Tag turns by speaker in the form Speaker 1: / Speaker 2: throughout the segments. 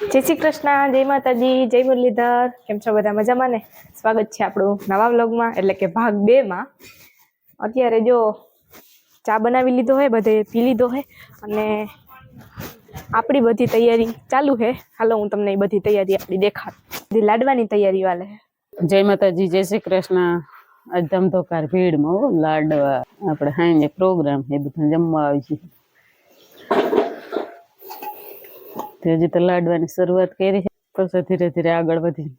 Speaker 1: જય શ્રી કૃષ્ણ, જય માતાજી, જય મુરલીધર. કેમ છો બધા મજામાં ને? સ્વાગત છે આપણું નવા વ્લોગમાં, એટલે કે ભાગ બે માં અત્યારે જો ચા બનાવી લીધો હોય, બધે પી લીધો હોય, અને આપણી બધી તૈયારી ચાલુ છે. હાલો, હું તમને એ બધી તૈયારી આપણી દેખાડ બધી લાડવાની તૈયારી વાલે.
Speaker 2: જય માતાજી, જય શ્રી કૃષ્ણ. ધમધોકાર ભીડમાં હો, લાડવા. આપણે હાઈને પ્રોગ્રામ એ બધા જમવા આવી છે તે હજી તો લાડવાની શરૂઆત કરી છે. પછી ધીરે ધીરે આગળ વધી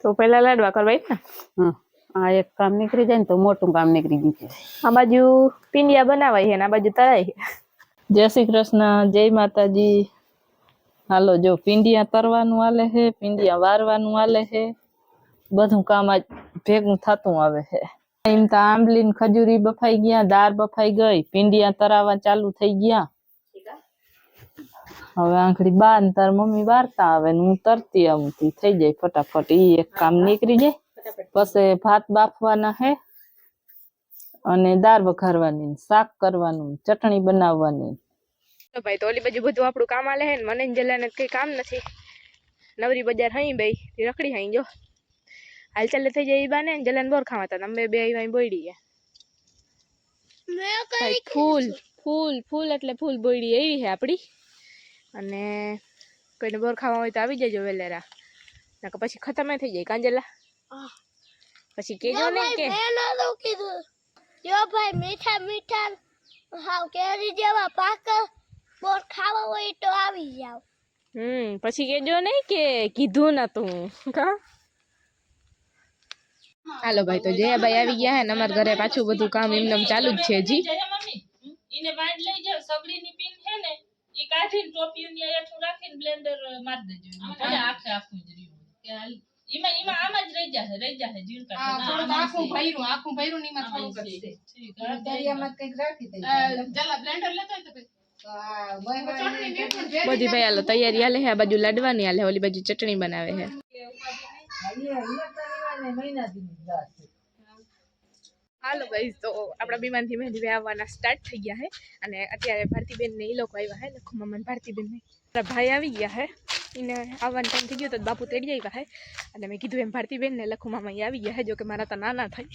Speaker 1: તો પહેલા લાડવા કરવા ને
Speaker 2: હા આ એક કામ નીકળી જાય ને તો મોટું કામ નીકળી ગયું છે.
Speaker 1: આ બાજુ પિંડિયા બનાવાય છે આ બાજુ તળાય
Speaker 3: જય શ્રી કૃષ્ણ જય માતાજી. હાલો જો પિંડિયા તરવાનું હાલે છે પિંડિયા વારવાનું હાલે છે. બધું કામ આજ ભેગું થતું આવે છે. એમ તો આંબલી ખજૂરી બફાઈ ગયા, દાળ બફાઈ ગઈ પિંડિયા તરાવા ચાલુ થઈ ગયા. હવે આંખડી બા ને તાર મમ્મી વાર્તા આવે ને હું તરતી આવું થઈ જાય ફટાફટ. ઈ એક કામ નીકળી જાય. પછી ભાત બાફવાના હે અને દાળ વઘારવાની શાક કરવાનું ચટણી બનાવવાની
Speaker 1: તો ભાઈ તો ઓલી બાજુ બધું આપણું કામ આલે હે ને, મને જલાને કઈ કામ નથી. નવરી બજાર હઈ ભાઈ, રખડી હઈ જો. હાલ ચાલે થઈ જાય બાને જલાને બોર ખાવા હતા અમે બે અહીં ભાઈ ફૂલ ફૂલ ફૂલ એટલે ફૂલ બોયડી એવી છે આપણી અને કોઈને બોર ખાવા હોય તો આવી જજો વેલેરા. નકર પછી ખતમ થઈ જાય કાંજલા. પછી કેજો ને કે
Speaker 4: જો ભાઈ મીઠા મીઠા હાવ કેરી જેવા પાક બોર ખાવા હોય તો આવી જાવ
Speaker 1: હમ પછી કેજો ને કે કીધું નતું. કા? હાલો ભાઈ તો જયાભાઈ આવી ગયા હે ને અમારા ઘરે પાછું બધું કામ એમનેમ ચાલુ જ છે જી
Speaker 2: એને બાંધ લઈ જાવ સગડીની પિન છે ને એ કાઢીને ટોપિયું ની હેઠું રાખીને બ્લેન્ડર માર દેજો. ભલે આખે આખું જ રહ્યું કે હાલ એમાં એમાં આમ જ રહી જશે રહી જશે જીણ કાઢે. આખું ભર્યું આખું ભર્યું ની માં થોડું કરશે દરિયામાં કંઈક રાખી દે જલા બ્લેન્ડર લેતો હોય તો પછી
Speaker 1: બધી ભાઈ હાલો તૈયારી હાલે હે આ બાજુ લાડવાની હાલે ઓલી બાજુ ચટણી બનાવે છે હાલો ગાઈઝ તો આપણા બીમાનથી મહેંદી ભાઈ આવવાના સ્ટાર્ટ થઈ ગયા છે. અને અત્યારે ભારતીબેન ને એ લોકો આવ્યા છે, લખું મામા ભારતીબેન ને મારા ભાઈ આવી ગયા છે. એને આવવાનો ટાઈમ થઈ ગયો તો બાપુ તેડી આવ્યા છે. અને મેં કીધું એમ ભારતીબેન ને લખુ મામા આવી ગયા છે જો કે મારા તો નાના થાય.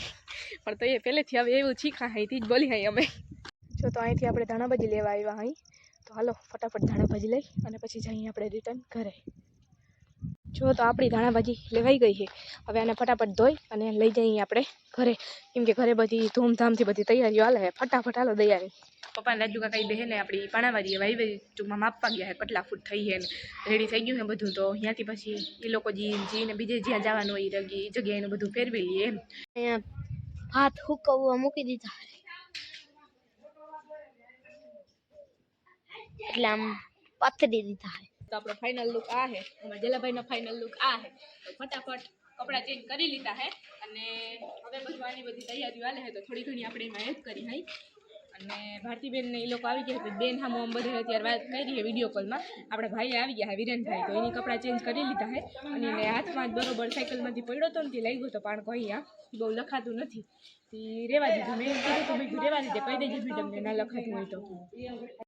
Speaker 1: પણ તો એ પહેલેથી હવે એવું શીખા અહીંથી જ બોલી હાઈ અમે. જો તો અહીંથી આપણે ધાણાભાજી લેવા આવ્યા અહીં તો હાલો, ફટાફટ ધાણાભાજી લઈ અને પછી જઈએ આપણે રિટર્ન ઘરે. જો તો આપણી ધાણાભાજી લેવાઈ ગઈ છે. હવે આને ફટાફટ ધોઈ અને લઈ જઈએ આપણે ઘરે. કેમ કે ઘરે બધી ધૂમધામથી બધી તૈયારીઓ હાલે છે. ફટાફટ હાલો તૈયારી. પપ્પાને રાજુ કઈ બે ને આપણી પાણાવાળી વાઈ ટૂંકમાં માપવા ગયા છે કેટલા ફૂટ થઈ છે ને રેડી થઈ ગયું છે બધું તો. ત્યાંથી પછી એ લોકો જી જીને બીજે જ્યાં જવાનું હોય એ જગ્યાએ- એ જગ્યાએ એનું બધું ફેરવી લઈએ
Speaker 4: અહીંયા ભાત હુકવવા મૂકી દીધા એટલે આમ પથરી દીધા
Speaker 1: તો આપણો ફાઇનલ લુક આ છે અમારા જલાભાઈનો ફાઇનલ લુક આ છે તો ફટાફટ કપડાં ચેન્જ કરી લીધા છે અને હવે બધું આની બધી તૈયારીઓ હાલે છે તો થોડી ઘણી આપણે એમાં હેલ્પ કરી હાઈ. અને ભારતીબેનને એ લોકો આવી ગયા તો બેન હા મોમ બધે અત્યારે વાત કરી વીડિયો કોલમાં આપણા ભાઈ આવી ગયા વિરેનભાઈ. તો એની કપડાં ચેન્જ કરી લીધા છે અને એને હાથમાં જ બરોબર સાયકલમાંથી પડ્યો હતો ને તે લઈ ગયો તો પાણકો અહીંયા બહુ લખાતું નથી. તે રેવા દીધું. મેં કીધું તો કીધું, રેવા દીધે, કહી દેજો તમને, ના લખાતું હોય તો.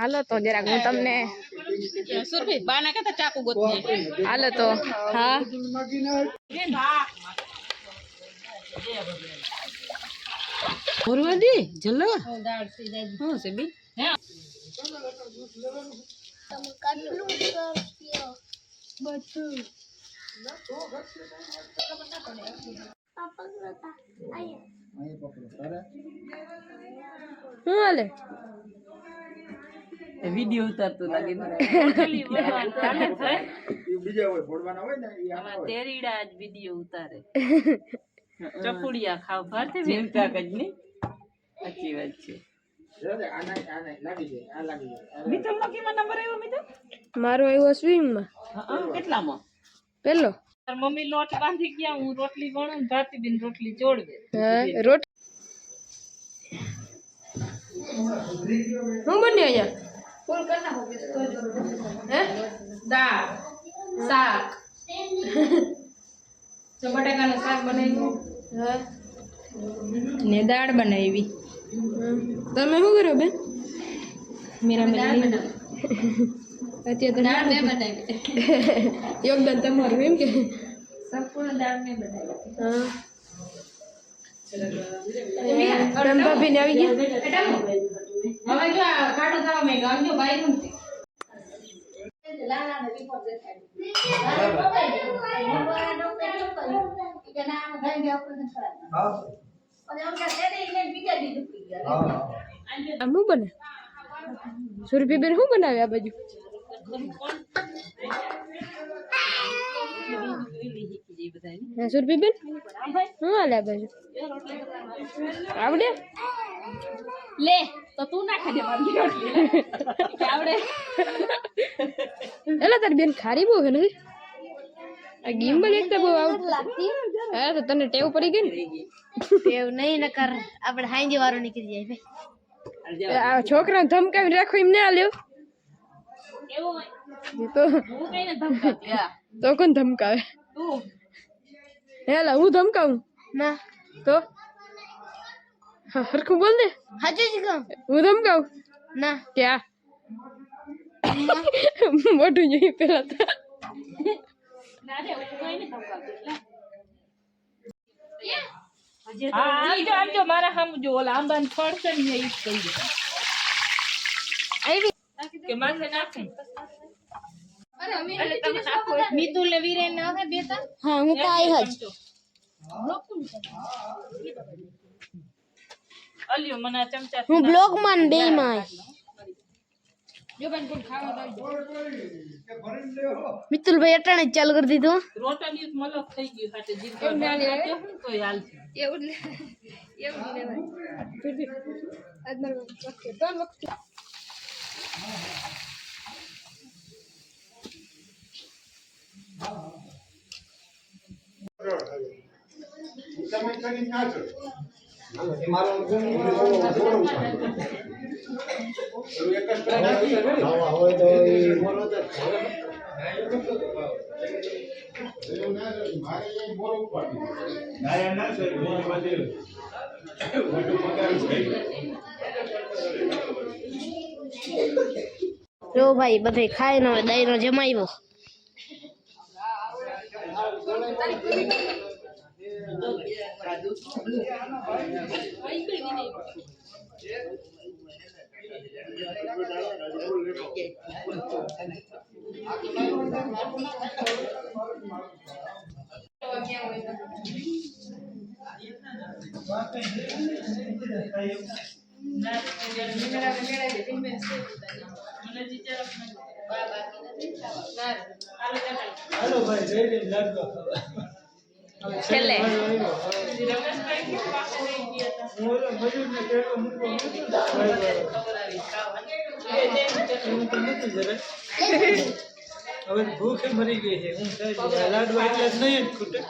Speaker 1: હાલો તો જરાક હું તમને
Speaker 2: સુરભી બાના કહેતા ચાકુ ગોતી
Speaker 1: હાલો તો. હા.
Speaker 2: મુરવાડી જલ્લો. હું છે બી
Speaker 4: હું કેટલું
Speaker 2: વિડિયો ઉતારતો લાગે તેરીડા જ વિડિયો ઉતારે. ચપુડિયા ખાવ. ભારતી ચિંતા કજની સાચી વાત છે. મારો નો કેમાં નંબર આવ્યો મિતુલ?
Speaker 1: મારો
Speaker 3: કેટલામાં?
Speaker 1: પેલો.
Speaker 2: મમ્મી લોટ બાંધી ગયા હું રોટલી વણું ભારતીબેન રોટલી ચોડવે
Speaker 1: હા રોટ હું બન્યો અહીંયા? ફૂલ કરી નાખો હે દાળ શાક જો બટાકાનું શાક બનાવ્યું હા
Speaker 2: ને દાળ બનાવી
Speaker 1: તમે શું કરો બેન મીરા બેન અત્યારે તો બનાવી યોગદાન તમારું એમ કે
Speaker 2: સંપૂર્ણ દાળ મેં બનાવી
Speaker 1: હા ભાભી ને આવી ગયા
Speaker 2: હવે જો કાઢો થવા મેં ગામ જો બાઈ
Speaker 1: આમ શું બને? સુરભી બેન શું બનાવે આ બાજુ? આવડે
Speaker 2: લે તો તું ના ખાજે મારી રોટલી કે આવડે
Speaker 1: એલા તારી બેન ખારી બહુ છે નથી આ ગિમ્બલ એક તો બહુ આવડતું હા તો તને ટેવ પડી ગઈ ને
Speaker 4: એવું નહીં નકર આપણે હાંજે વારો નીકળી જાય
Speaker 1: આ છોકરાને ધમકાવીને રાખો એમ ના લ્યો
Speaker 2: એવું હોય
Speaker 1: એ તો
Speaker 2: હું કઈને ધમકાવતી હા
Speaker 1: તો કોણ ધમકાવે
Speaker 2: તું
Speaker 1: હેલા હું ધમકાવું?
Speaker 4: ના.
Speaker 1: તો? હરખું બોલ દે
Speaker 4: હાચું જ કહું.
Speaker 1: હું ધમકાવું?
Speaker 4: ના.
Speaker 1: ક્યાં? મોટું જોઈ પેલા તો.
Speaker 2: ના આમજો આમજો મારા સામે જો ઓલા આંબાને ફળ છે ને એ જ કહી દે કે માથે નાખે.
Speaker 4: મિતુલ ને વીરેન ને આવે બે ત્રણ હા હું તો આવી જ
Speaker 2: અલ્યો મને આ ચમચા
Speaker 4: હું બ્લોગમાં બે માં મિતુલભાઈ અટાણે જ ચાલુ કરી દીધું
Speaker 2: રોટલી મલક થઈ ગયું હાટે જીરકા નાખે હું તોય હાલશે
Speaker 1: એવું એવું લેવાય ફિર ભી. આજ મારો વખત ત્રણ વખત.
Speaker 4: જો ભાઈ બધે ખાઈ નો દહીં નો જમાવ્યો ના મેળા મેળા જઈને મેં શું મને જીચાર
Speaker 1: છેલ્લે.
Speaker 5: હવે ભૂખે મરી ગઈ છે. હું લાડવા એટલે જ નહીં જ ખૂટે.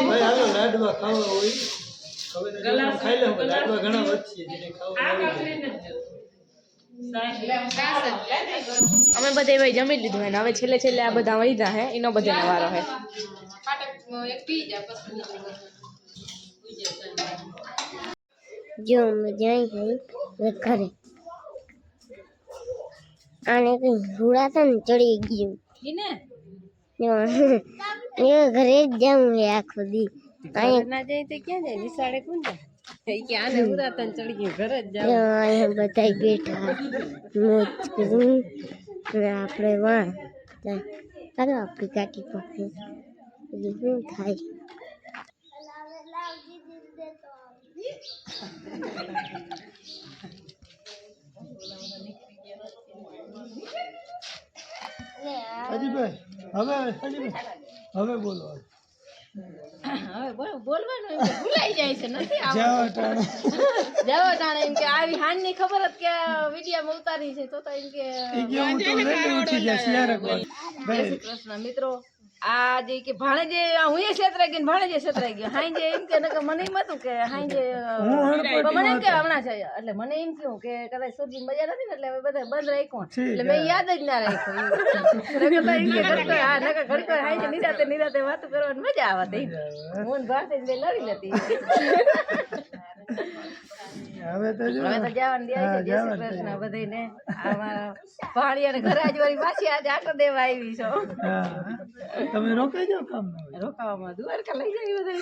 Speaker 5: ભાઈ લાડવા ખાવા હોય.
Speaker 2: ગલાસ
Speaker 5: ખાઈ ઘણા જેને ખાવા
Speaker 2: આ
Speaker 1: અમે બધા ભાઈ જમી લીધું હે ને હવે છેલ્લે છેલ્લે આ બધા વૈધા હે એનો બધાનો વારો હે.
Speaker 4: જો મજા આવી ઘરે. આને કઈ રૂડાતા ને ચડી ગયું. એ ઘરે જ જાઉં હે આખો દી.
Speaker 1: ના જાય તો ક્યાં જાય? નિશાળે કોણ જાય? ક્યાં ને ઉદાતન ચડી ગયું ઘરે જ
Speaker 4: જો અહીંયા બધા બેઠા. મોજ કરું અને આપણે ચાલો શું થાય?
Speaker 5: હાજીભાઈ હવે હાજીભાઈ હવે બોલો.
Speaker 3: હવે
Speaker 6: બોલ- બોલવાનું એમ ભૂલાઈ જાય છે નથી.
Speaker 5: જાઓ ટાણે
Speaker 6: એમ કે આવી હાંજની ખબર જ કે વિડીયામાં ઉતારી છે તો તો એમ કે જય શ્રી કૃષ્ણ મિત્રો. આ જે કે ભાણેજે હું એ છેતરાઈ ગયો ભાણેજે છેતરાઈ ગયો. હાંજે એમ કે મને એમ હતું કે હાઈ જે મને એમ કે હમણાં છે એટલે મને એમ થયું કે કદાચ સુરજી મજા નથી ને એટલે હવે બધા બંધ રાખ્યું એટલે મેં યાદ જ ના રાખ્યું. નિરાતે નિરાતે વાતો કરવાની મજા આવતી. હું ભારતી લડી લેતી.
Speaker 5: હવે તો જો
Speaker 6: હવે તો જવાનું દે છે જય શ્રી કૃષ્ણ બધાને આમાં પાણી અને ઘરાજ વાળી પાછી આજે આટો દેવા આવી છો.
Speaker 5: તમે રોકાઈ જાવ કામ
Speaker 6: રોકાવામાં દ્વારકા લઈ જાય બધા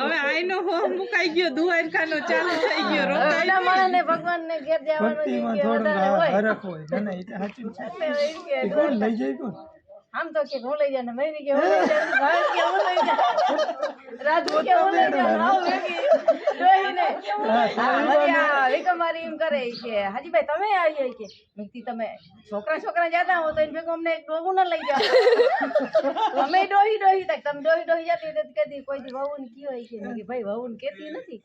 Speaker 3: હવે આઈનો હોમ મુકાઈ ગયો દ્વારકાનો ચાલુ થઈ ગયો
Speaker 6: ને ભગવાન ભગવાનને ઘેર જવાનું છે
Speaker 5: ભક્તિમાં થોડું હરખ હોય ના એ સાચું કોણ લઈ જાય કોણ?
Speaker 6: આમ તો કે હું લઈ જાય ને મયુરી કે હું લઈ જાય ભાઈ કે હું લઈ જાય રાજુ કે હું લઈ જાય આવું વેગી. જોઈને હા આ વિકમારી એમ કરે કે હાજીભાઈ તમે આવ્યો કે? મેં કીધું તમે છોકરા છોકરા જતા હો તો એને ભેગું અમને એક ડોગું ન લઈ જાઓ. અમે ડોહી ડોહી તક તમે ડોહી ડોહી જતી તો કહેતી કોઈ દી વહુ ને કયો હોય કે? મેં કીધું ભાઈ વહુ ને કહેતી નથી.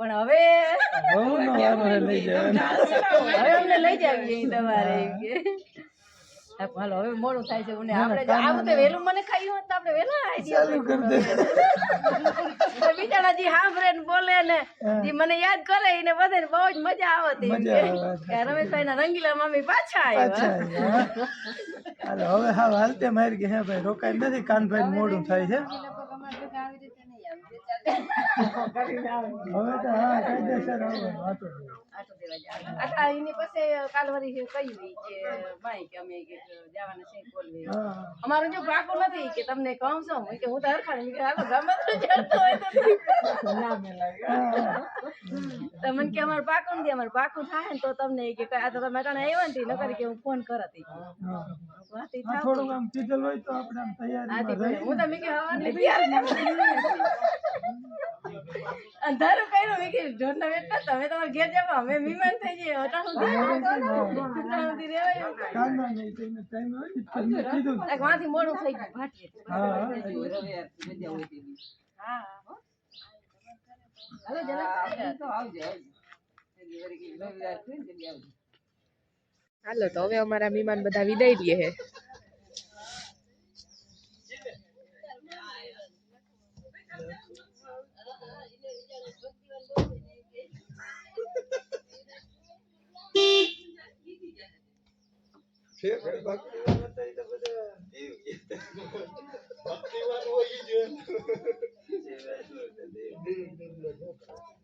Speaker 6: પણ હવે હવે અમને લઈ જાવી તમારે. કે હાલો હવે મોડું થાય છે મને આપણે આ તો વહેલું મને ખાયું હોત તો આપણે વહેલા આવી
Speaker 5: ચાલુ કરી દે.
Speaker 6: બિચારા જી સાંભળે ને બોલે ને જી મને યાદ કરે એને બધાને બહુ જ મજા આવતી. રમેશભાઈ ના રંગીલા મામી પાછા આવ્યા.
Speaker 5: હાલો હવે હા હાલતે મારી કે હે ભાઈ રોકાઈ નથી કાનભાઈ મોડું થાય છે. હવે તો હા કાયદેસર આવે વાતો નહીં.
Speaker 6: આટો દેવા જવાનું. આટલા એની પાસે કાલ કહ્યું કે ભાઈ કે અમે કે જવાના છે કોલવે
Speaker 5: હા
Speaker 6: અમારું જો પાકું નથી કે તમને કહું છું કે હું તો હરખાણી મેં હાલો ગમે તો જતો હોય તો ના મેલાય. તો મને કે અમારું પાકું નથી અમારું પાકું થાય ને તો તમને કે આ તો તમે અટાણે આવ્યા નથી નકર કે હું ફોન કરતી.
Speaker 5: થોડુંક આમ કીધેલું હોય તો આપણે આમ રહી
Speaker 6: હું તો મેં કે હવારની તૈયારી અંધારું કર્યું મેં કીધું ઢોરના વેટના તમે તમારે ઘેર જાવ અમે મહેમાન થઈ જઈએ અટાણું સુધી રહેવાય
Speaker 5: ને
Speaker 6: વાંથી મોડું થઈ ગયું. ભાટીએ.
Speaker 5: હા.
Speaker 6: હાલો
Speaker 1: હાલો તો હવે અમારા મહેમાન બધા વિદાય લે હે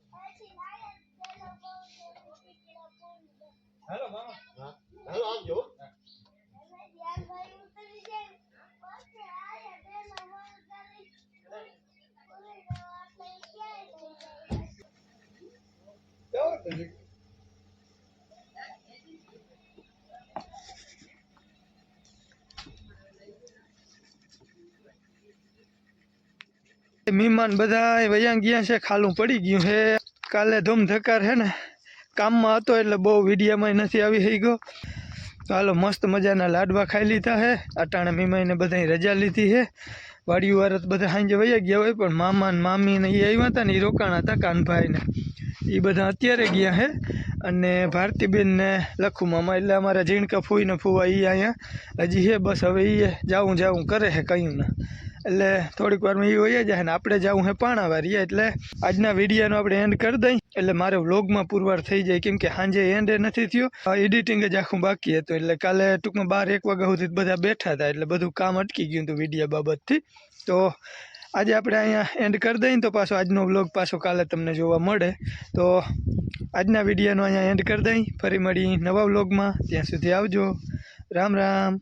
Speaker 5: મહેમાન બધા વયા ગયા છે, ખાલું પડી ગયું છે. કાલે ધૂમ ધકાર છે ને, કામમાં હતો એટલે બહુ વિડીયામાં નથી આવી થઈ ગયો. હાલો મસ્ત મજાના લાડવા ખાઈ લીધા છે. અટાણે મીમાઈને બધા રજા લીધી છે. વાડી તો બધા સાંજે વયા ગયા હોય, પણ મામા ને મામી ને એ આવ્યા હતા ને એ રોકાણા હતા કાનભાઈને એ બધા અત્યારે ગયા છે. અને ભારતીબેન ને લખું મામા, એટલે અમારા ઝીણકા ફૂઈને ફૂવા એ અહીંયા હજી છે, બસ હવે એ જાવું જાવું કરે છે કયું ના એટલે થોડીક વારમાં એ હોય જાય ને આપણે જવું હે પાણાવારી એટલે આજના વિડીયોનો આપણે એન્ડ કરી દઈ. એટલે મારે વ્લોગમાં પુરવાર થઈ જાય, કેમ કે સાંજે એન્ડ નથી થયો. એડિટિંગ જ આખું બાકી હતું, એટલે કાલે ટૂંકમાં બાર એક વાગ્યા સુધી બધા બેઠા હતા, એટલે બધું કામ અટકી ગયું હતું વીડિયો બાબતથી. તો આજે આપણે અહીંયા એન્ડ કરી દઈએ તો પાછો આજનો વ્લોગ પાછો કાલે તમને જોવા મળે. તો આજના વિડીયોનો અહીંયા એન્ડ કરી દઈ. ફરી મળી નવા વ્લોગમાં. ત્યાં સુધી આવજો. રામ રામ.